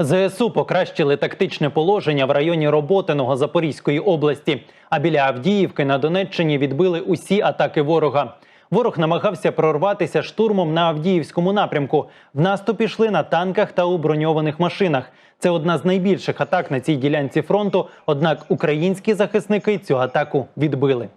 ЗСУ покращили тактичне положення в районі Роботиного Запорізької області. А біля Авдіївки на Донеччині відбили усі атаки ворога. Ворог намагався прорватися штурмом на Авдіївському напрямку. В наступ пішли на танках та у броньованих машинах. Це одна з найбільших атак на цій ділянці фронту. Однак українські захисники цю атаку відбили.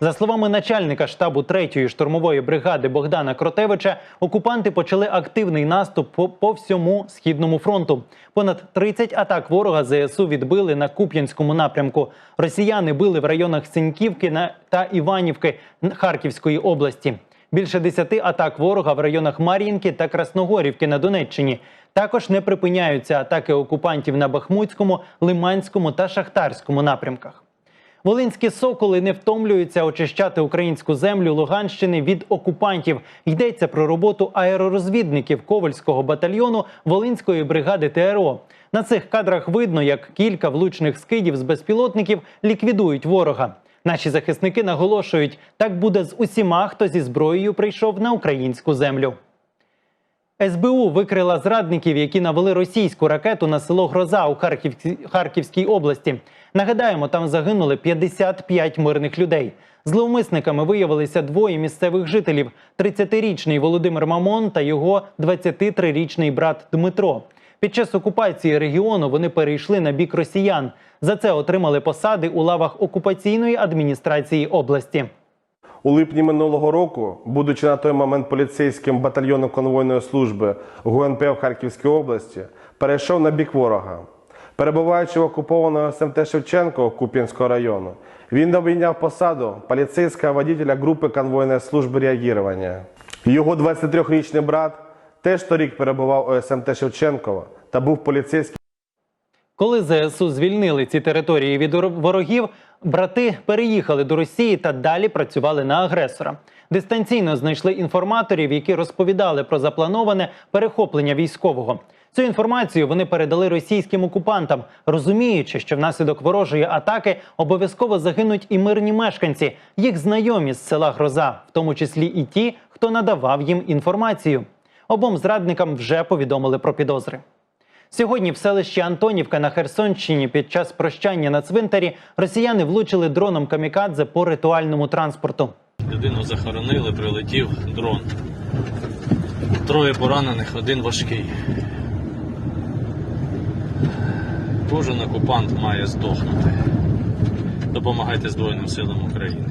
За словами начальника штабу 3-ї штурмової бригади Богдана Кротевича, окупанти почали активний наступ по, по всьому східному фронту. Понад 30 атак ворога ЗСУ відбили на Куп'янському напрямку. Росіяни били в районах Синьківки та Іванівки Харківської області. Більше 10 атак ворога в районах Мар'їнки та Красногорівки на Донеччині. Також не припиняються атаки окупантів на Бахмутському, Лиманському та Шахтарському напрямках. Волинські соколи не втомлюються очищати українську землю Луганщини від окупантів. Йдеться про роботу аеророзвідників Ковальського батальйону Волинської бригади ТРО. На цих кадрах видно, як кілька влучних скидів з безпілотників ліквідують ворога. Наші захисники наголошують, так буде з усіма, хто зі зброєю прийшов на українську землю. СБУ викрила зрадників, які навели російську ракету на село Гроза у Харківській, області. Нагадаємо, там загинули 55 мирних людей. Зловмисниками виявилися двоє місцевих жителів: 30-річний Володимир Мамон та його 23-річний брат Дмитро. Під час окупації регіону вони перейшли на бік росіян. За це отримали посади у лавах окупаційної адміністрації області. У липні минулого року, будучи на той момент поліцейським батальйоном конвойної служби ГУНП в Харківській області, перейшов на бік ворога. Перебуваючи в окупованому СМТ Шевченко Куп'янського району, він обійняв посаду поліцейського водителя групи конвойної служби реагування. Його 23-річний брат теж торік перебував у СМТ Шевченкова та був поліцейським. Коли ЗСУ звільнили ці території від ворогів, брати переїхали до Росії та далі працювали на агресора. Дистанційно знайшли інформаторів, які розповідали про заплановане перехоплення військового. Цю інформацію вони передали російським окупантам, розуміючи, що внаслідок ворожої атаки обов'язково загинуть і мирні мешканці, їх знайомі з села Гроза, в тому числі і ті, хто надавав їм інформацію. Обом зрадникам вже повідомили про підозри. Сьогодні в селищі Антонівка на Херсонщині під час прощання на цвинтарі росіяни влучили дроном камікадзе по ритуальному транспорту. Людину захоронили, прилетів дрон. Троє поранених, один важкий. Кожен окупант має здохнути. Допомагайте Збройним силам України.